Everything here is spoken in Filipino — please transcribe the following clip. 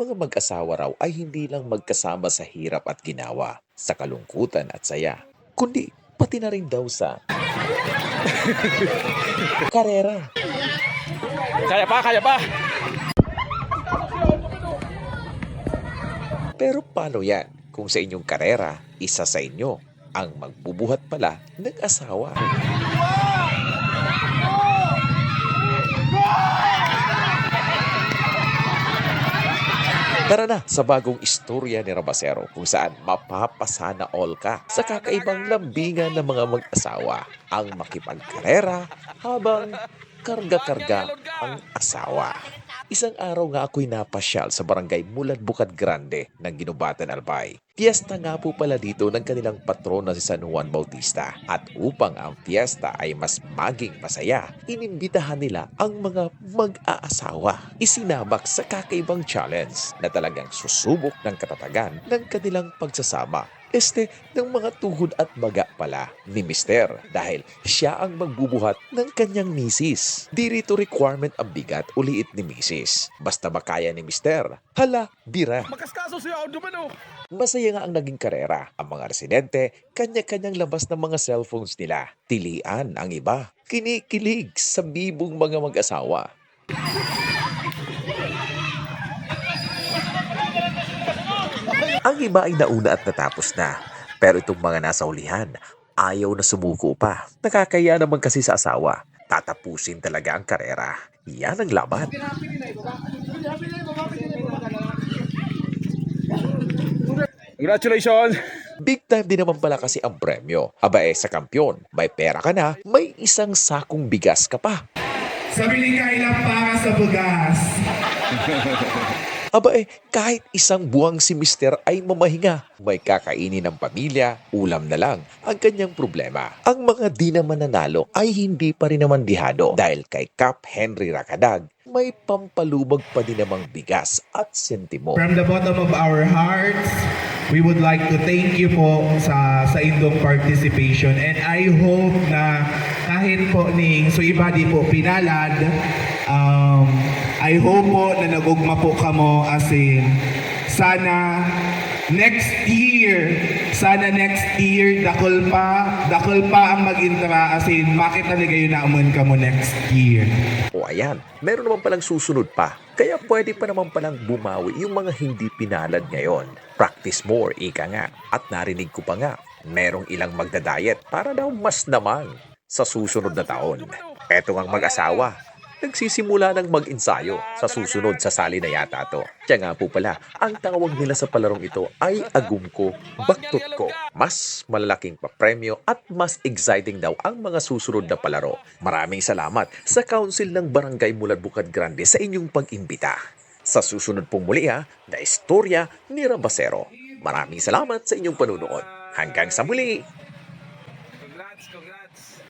mga mag-asawa raw ay hindi lang magkasama sa hirap at ginawa, sa kalungkutan at saya, kundi pati na rin daw sa karera. Kaya pa, kaya pa! Pero paano yan kung sa inyong karera, isa sa inyo ang magbubuhat pala ng asawa? Tara na sa bagong istorya ni Rabasero kung saan mapapasana all ka sa kakaibang lambingan ng mga mag-asawa ang makipagkarera habang karga-karga ang asawa. Isang araw nga ako'y napasyal sa barangay Mulad Bukad Grande ng Ginubatan Albay. Fiesta nga po pala dito ng kanilang patron na si San Juan Bautista. At upang ang fiesta ay mas maging masaya, inimbitahan nila ang mga mag-aasawa. Isinabak sa kakaibang challenge na talagang susubok ng katatagan ng kanilang pagsasama este ng mga tuhod at baga pala ni Mister dahil siya ang magbubuhat ng kanyang misis. Di rito requirement ang bigat o liit ni misis. Basta makaya ni Mister, hala, bira. Makaskaso siya, dumano! Masaya nga ang naging karera. Ang mga residente, kanya-kanyang labas ng mga cellphones nila. Tilian ang iba. Kinikilig sa bibong mga mag-asawa. Ang iba ay nauna at natapos na. Pero itong mga nasa hulihan, ayaw na sumuko pa. Nakakaya naman kasi sa asawa. Tatapusin talaga ang karera. Yan ang laban. Congratulations! Big time din naman pala kasi ang premyo. Aba eh, sa kampyon, may pera ka na, may isang sakong bigas ka pa. Sa binigay lang para sa bugas. Aba eh, kahit isang buwang si Mister ay mamahinga. May kakainin ng pamilya, ulam na lang ang kanyang problema. Ang mga di naman nanalo ay hindi pa rin naman dihado dahil kay Cap Henry Rakadag, may pampalubag pa din namang bigas at sentimo. From the bottom of our hearts, we would like to thank you po sa sa indong participation. And I hope na kahit po ning so iba di po pinalad um, I hope po na nagugma po kamo as in sana next year sana next year dakol pa dakol pa ang mag-intra as in makita na gayon na umon kamo next year O ayan, meron naman palang susunod pa. Kaya pwede pa naman palang bumawi yung mga hindi pinalad ngayon. Practice more, ika nga. At narinig ko pa nga, merong ilang magda-diet para daw mas naman sa susunod na taon. Eto ang mag-asawa, nagsisimula ng mag-ensayo sa susunod sa sali na yata to. Kaya nga po pala, ang tawag nila sa palarong ito ay agumko, baktot ko. Mas malalaking papremyo at mas exciting daw ang mga susunod na palaro. Maraming salamat sa Council ng Barangay Mulad Bukad Grande sa inyong pag-imbita. Sa susunod pong muli ha, na istorya ni Rabasero. Maraming salamat sa inyong panunood. Hanggang sa muli!